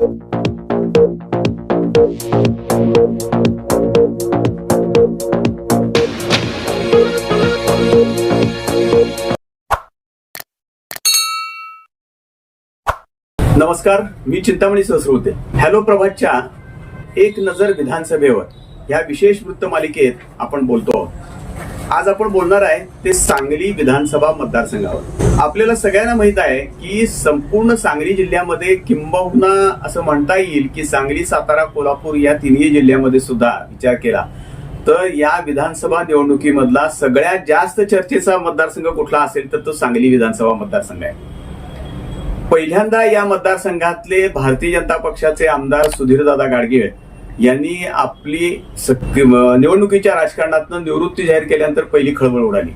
नमस्कार मी चिंतामणी सहस्रवते हॅलो प्रभातच्या एक नजर विधानसभेवर या विशेष वृत्त मालिकेत आपण बोलतो आहोत. आज आपण बोलणार आहे ते सांगली विधानसभा मतदारसंघावर. आपल्याला सगळ्यांना माहीत आहे की संपूर्ण सांगली जिल्ह्यामध्ये किंबहुना असं म्हणता येईल की सांगली सातारा कोल्हापूर या तिन्ही जिल्ह्यामध्ये सुद्धा विचार केला. तर या विधानसभा निवडणुकीमधला सगळ्यात जास्त चर्चेचा मतदारसंघ कुठला असेल तर तो सांगली विधानसभा मतदारसंघ आहे. पहिल्यांदा या मतदारसंघातले भारतीय जनता पक्षाचे आमदार सुधीरदादा गाडगीळ यांनी आपली निवडणुकीच्या राजकारणातून निवृत्ती जाहीर केल्यानंतर पहिली खळबळ उडाली.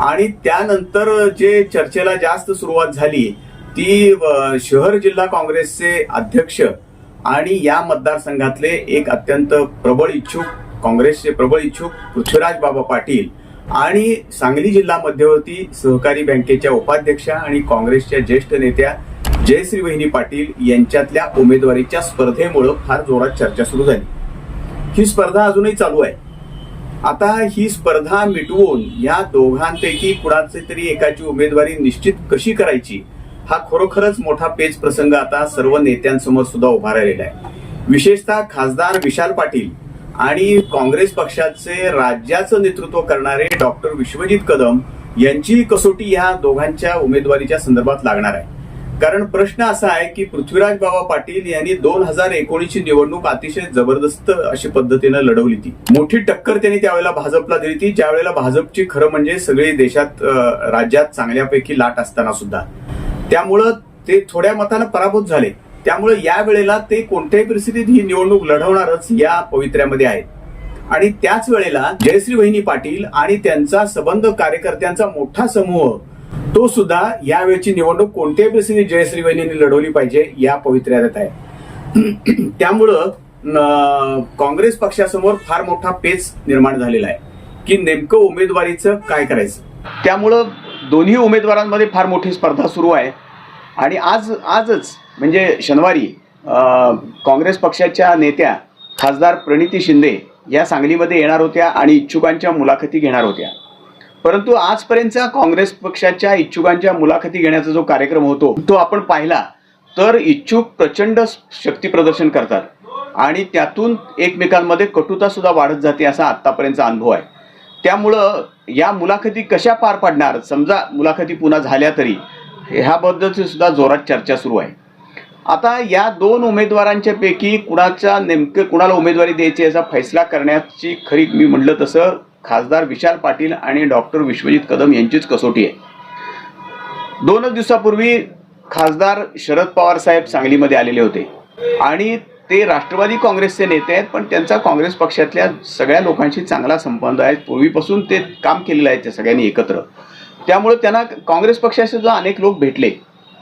आणि त्यानंतर जे चर्चेला जास्त सुरुवात झाली ती शहर जिल्हा काँग्रेसचे अध्यक्ष आणि या मतदारसंघातले एक अत्यंत प्रबळ इच्छुक काँग्रेसचे प्रबळ इच्छुक पृथ्वीराज बाबा पाटील आणि सांगली जिल्हा मध्यवर्ती सहकारी बँकेच्या उपाध्यक्षा आणि काँग्रेसच्या ज्येष्ठ नेत्या जयश्री वहिनी पाटील यांच्यातल्या उमेदवारीच्या स्पर्धेमुळं फार जोरात चर्चा सुरू झाली. ही स्पर्धा अजूनही चालू आहे. आता ही स्पर्धा मिटवून या दोघांपैकी कुणाचे तरी एकाची उमेदवारी निश्चित कशी करायची हा खरोखरच मोठा पेच प्रसंग आता सर्व नेत्यांसमोर सुद्धा उभा राहिलेला आहे. विशेषतः खासदार विशाल पाटील आणि काँग्रेस पक्षाचे राज्याचं नेतृत्व करणारे डॉक्टर विश्वजित कदम यांची कसोटी या दोघांच्या उमेदवारीच्या संदर्भात लागणार आहे. कारण प्रश्न असा आहे की पृथ्वीराज बाबा पाटील यांनी दोन हजार एकोणीसची निवडणूक अतिशय जबरदस्त अशी पद्धतीनं लढवली ती. मोठी टक्कर त्यांनी त्यावेळेला भाजपला दिली ती. ज्यावेळेला भाजपची खरं म्हणजे सगळी देशात राज्यात चांगल्यापैकी लाट असताना सुद्धा. त्यामुळं ते थोड्या मतानं पराभूत झाले. त्यामुळे या वेळेला ते कोणत्याही परिस्थितीत ही निवडणूक लढवणारच या पवित्र्यामध्ये आहेत. आणि त्याच वेळेला जयश्री वहिनी पाटील आणि त्यांचा संबंध कार्यकर्त्यांचा मोठा समूह तो सुद्धा यावेळची निवडणूक कोणत्याही परिस्थितीत जयश्री वहिनींनी लढवली पाहिजे या पवित्र्यात आहे. त्यामुळं काँग्रेस पक्षासमोर फार मोठा पेच निर्माण झालेला आहे. की नेमकं उमेदवारीचं काय करायचं? त्यामुळं दोन्ही उमेदवारांमध्ये फार मोठी स्पर्धा सुरू आहे. आणि आज आजच म्हणजे शनिवारी काँग्रेस पक्षाच्या नेत्या खासदार प्रणिती शिंदे या सांगलीमध्ये येणार होत्या आणि इच्छुकांच्या मुलाखती घेणार होत्या. परंतु आजपर्यंतचा काँग्रेस पक्षाच्या इच्छुकांच्या मुलाखती घेण्याचा जो कार्यक्रम होतो तो आपण पाहिला तर इच्छुक प्रचंड शक्ती प्रदर्शन करतात. आणि त्यातून एकमेकांमध्ये कटुता सुद्धा वाढत जाते असा आतापर्यंतचा अनुभव आहे. त्यामुळं या मुलाखती कशा पार पाडणार? समजा मुलाखती पुन्हा झाल्या तरी ह्याबद्दलची सुद्धा जोरात चर्चा सुरू आहे. आता या दोन उमेदवारांच्या पैकी कुणाच्या नेमकं कुणाला उमेदवारी द्यायची याचा फैसला करण्याची खरी मी म्हटलं तसं खासदार विशाल पाटील आणि डॉक्टर विश्वजित कदम यांचीच कसोटी आहे. दोनच दिवसापूर्वी खासदार शरद पवार साहेब सांगलीमध्ये आलेले होते. आणि ते राष्ट्रवादी काँग्रेसचे नेते आहेत पण त्यांचा काँग्रेस पक्षातल्या सगळ्या लोकांशी चांगला संबंध आहे. पूर्वीपासून ते काम केलेलं आहे त्या सगळ्यांनी एकत्र. त्यामुळे त्यांना काँग्रेस पक्षाचे सुद्धा अनेक लोक भेटले.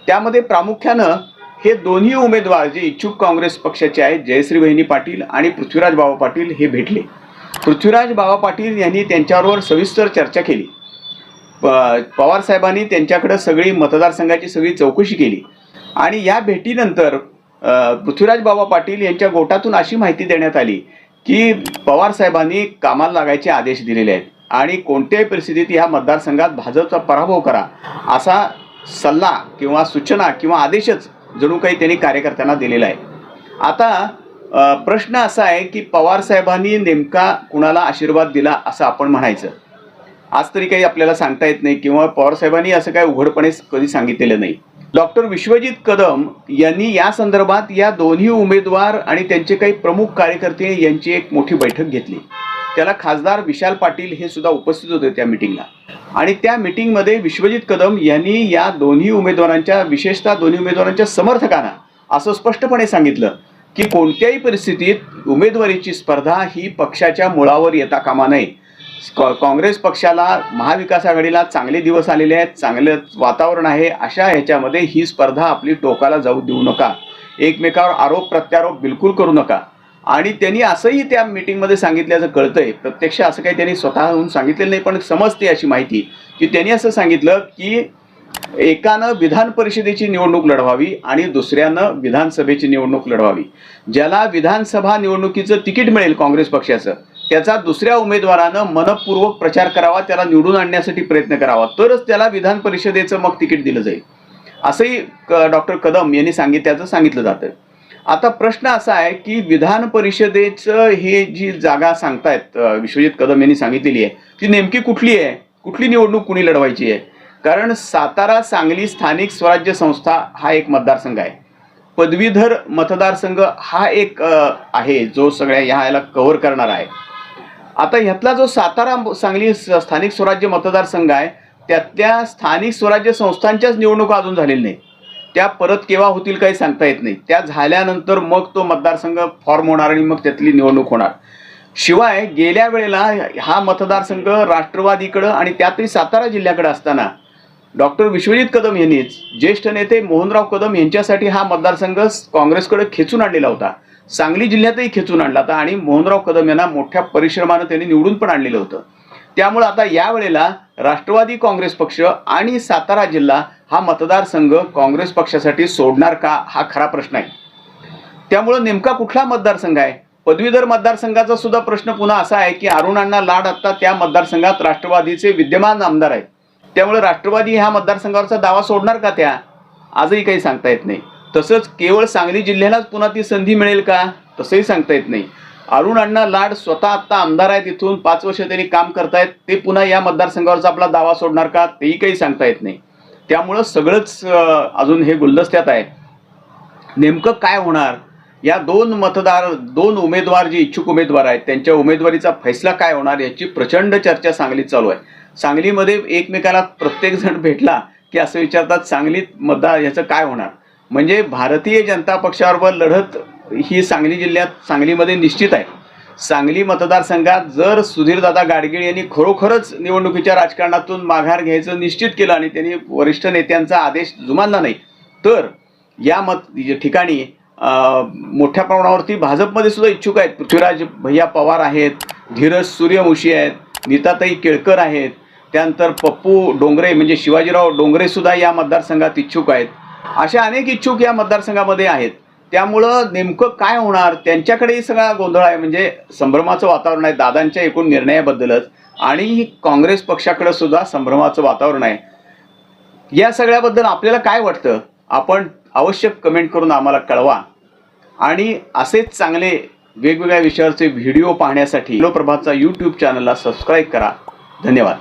त्यामध्ये प्रामुख्यानं हे दोन्ही उमेदवार जे इच्छुक काँग्रेस पक्षाचे आहेत जयश्री वहिनी पाटील आणि पृथ्वीराज बाबा पाटील हे भेटले. पृथ्वीराज बाबा पाटील यांनी त्यांच्यावर सविस्तर चर्चा केली. प- पवार साहेबांनी त्यांच्याकडं सगळी मतदारसंघाची सगळी चौकशी केली. आणि या भेटीनंतर पृथ्वीराज बाबा पाटील यांच्या गोटातून अशी माहिती देण्यात आली की पवार साहेबांनी कामाला लागायचे आदेश दिलेले आहेत. आणि कोणत्याही परिस्थितीत ह्या मतदारसंघात भाजपचा पराभव करा असा सल्ला किंवा सूचना किंवा आदेशच जणू काही त्यांनी कार्यकर्त्यांना दिलेला आहे. आता प्रश्न असा आहे की पवार साहेबांनी नेमका कुणाला आशीर्वाद दिला असं आपण म्हणायचं. आज तरी काही आपल्याला सांगता येत नाही किंवा पवार साहेबांनी असं काही उघडपणे कधी सांगितलेलं नाही. डॉक्टर विश्वजित कदम यांनी या संदर्भात या दोन्ही उमेदवार आणि त्यांचे काही प्रमुख कार्यकर्ते यांची एक मोठी बैठक घेतली. त्याला खासदार विशाल पाटील हे सुद्धा उपस्थित होते त्या मिटिंगला. आणि त्या मिटिंगमध्ये विश्वजित कदम यांनी या दोन्ही उमेदवारांच्या विशेषतः दोन्ही उमेदवारांच्या समर्थकांना असं स्पष्टपणे सांगितलं की कोणत्याही परिस्थितीत उमेदवारीची स्पर्धा ही पक्षाच्या मुळावर येता कामा नये. काँग्रेस पक्षाला महाविकास आघाडीला चांगले दिवस आलेले आहेत चांगलं वातावरण आहे अशा ह्याच्यामध्ये ही स्पर्धा आपली टोकाला जाऊ देऊ नका. एकमेकावर आरोप प्रत्यारोप बिलकुल करू नका. आणि त्यांनी असंही त्या मिटिंगमध्ये सांगितल्याचं कळतंय. प्रत्यक्ष असं काही त्यांनी स्वतःहून सांगितलेलं नाही पण समजते अशी माहिती. की त्यांनी असं सांगितलं की एकानं विधान परिषदेची निवडणूक लढवावी आणि दुसऱ्यानं विधानसभेची निवडणूक लढवावी. ज्याला विधानसभा निवडणुकीचं तिकीट मिळेल काँग्रेस पक्षाचं त्याचा दुसऱ्या उमेदवारानं मनपूर्वक प्रचार करावा त्याला निवडून आणण्यासाठी प्रयत्न करावा तरच त्याला विधान परिषदेचं मग तिकीट दिलं जाईल. असंही डॉक्टर कदम यांनी सांगितल्याचं सांगितलं जातं. आता प्रश्न असा आहे की विधान परिषदेचं हे जी जागा सांगतायत विश्वजित कदम यांनी सांगितलेली आहे ती नेमकी कुठली आहे? कुठली निवडणूक कुणी लढवायची आहे? कारण सातारा सांगली स्थानिक स्वराज्य संस्था हा एक मतदारसंघ आहे. पदवीधर मतदारसंघ हा एक आहे जो सगळ्या ह्या याला कव्हर करणार आहे. आता ह्यातला जो सातारा सांगली स्थानिक स्वराज्य मतदारसंघ आहे त्यातल्या स्थानिक स्वराज्य संस्थांच्याच निवडणुका अजून झालेल्या नाही त्या परत केव्हा होतील काही सांगता येत नाही. त्या झाल्यानंतर मग तो मतदारसंघ फॉर्म होणार आणि मग त्यातली निवडणूक होणार. शिवाय गेल्या वेळेला हा मतदारसंघ राष्ट्रवादीकडं आणि त्यातही सातारा जिल्ह्याकडे असताना डॉक्टर विश्वजित कदम यांनीच ज्येष्ठ नेते मोहनराव कदम यांच्यासाठी हा मतदारसंघ काँग्रेसकडे खेचून आणलेला होता. सांगली जिल्ह्यातही खेचून आणला होता आणि मोहनराव कदम यांना मोठ्या परिश्रमानं त्यांनी निवडून पण आणलेलं होतं. त्यामुळे आता यावेळेला राष्ट्रवादी काँग्रेस पक्ष आणि सातारा जिल्हा हा मतदारसंघ काँग्रेस पक्षासाठी सोडणार का हा खरा प्रश्न आहे. त्यामुळं नेमका कुठला मतदारसंघ आहे? पदवीधर मतदारसंघाचा सुद्धा प्रश्न पुन्हा असा आहे की अरुणांना लाड आत्ता त्या मतदारसंघात राष्ट्रवादीचे विद्यमान आमदार आहेत. त्यामुळे राष्ट्रवादी ह्या मतदारसंघावरचा दावा सोडणार का त्या? आजही काही सांगता येत नाही. तसंच केवळ सांगली जिल्ह्यालाच पुन्हा ती संधी मिळेल का? तसंही सांगता येत नाही. अरुण अण्णा लाड स्वतः आत्ता आमदार आहेत इथून पाच वर्ष त्यांनी काम करतायत. ते पुन्हा या मतदारसंघावरचा आपला दावा सोडणार का? तेही काही सांगता येत नाही. त्यामुळं सगळंच अजून हे गुलदस्त्यात आहे. नेमकं काय होणार? या दोन मतदार दोन उमेदवार जे इच्छुक उमेदवार आहेत त्यांच्या उमेदवारीचा फैसला काय होणार याची प्रचंड चर्चा सांगलीत चालू आहे. सांगलीमध्ये एकमेकाला प्रत्येक जण भेटला की असं विचारतात सांगलीत मतदार याचं काय होणार? म्हणजे भारतीय जनता पक्षाबरोबर लढत ही सांगली जिल्ह्यात सांगलीमध्ये निश्चित आहे. सांगली मतदारसंघात जर सुधीरदादा गाडगीळ यांनी खरोखरच निवडणुकीच्या राजकारणातून माघार घ्यायचं निश्चित केलं आणि त्यांनी वरिष्ठ नेत्यांचा आदेश जुमानला नाही तर या मत ठिकाणी मोठ्या प्रमाणावरती भाजपमध्ये सुद्धा इच्छुक आहेत. पृथ्वीराज भैया पवार आहेत धीरज सूर्यवंशी आहेत नीताताई केळकर आहेत. त्यानंतर पप्पू डोंगरे म्हणजे शिवाजीराव डोंगरे सुद्धा या मतदारसंघात इच्छुक आहेत. अशा अनेक इच्छुक या मतदारसंघामध्ये आहेत. त्यामुळं नेमकं काय होणार? त्यांच्याकडेही सगळा गोंधळ आहे. म्हणजे संभ्रमाचं वातावरण आहे. दादांच्या एकूण निर्णयाबद्दलच. आणि काँग्रेस पक्षाकडे सुद्धा संभ्रमाचं वातावरण आहे. या सगळ्याबद्दल आपल्याला काय वाटतं? आपण आवश्यक कमेंट करून आम्हाला कळवा. आणि असेच चांगले वेगवेगळ्या विषयावरचे व्हिडिओ पाहण्यासाठी लोप्रभातचा यूट्यूब चॅनलला सबस्क्राईब करा. धन्यवाद.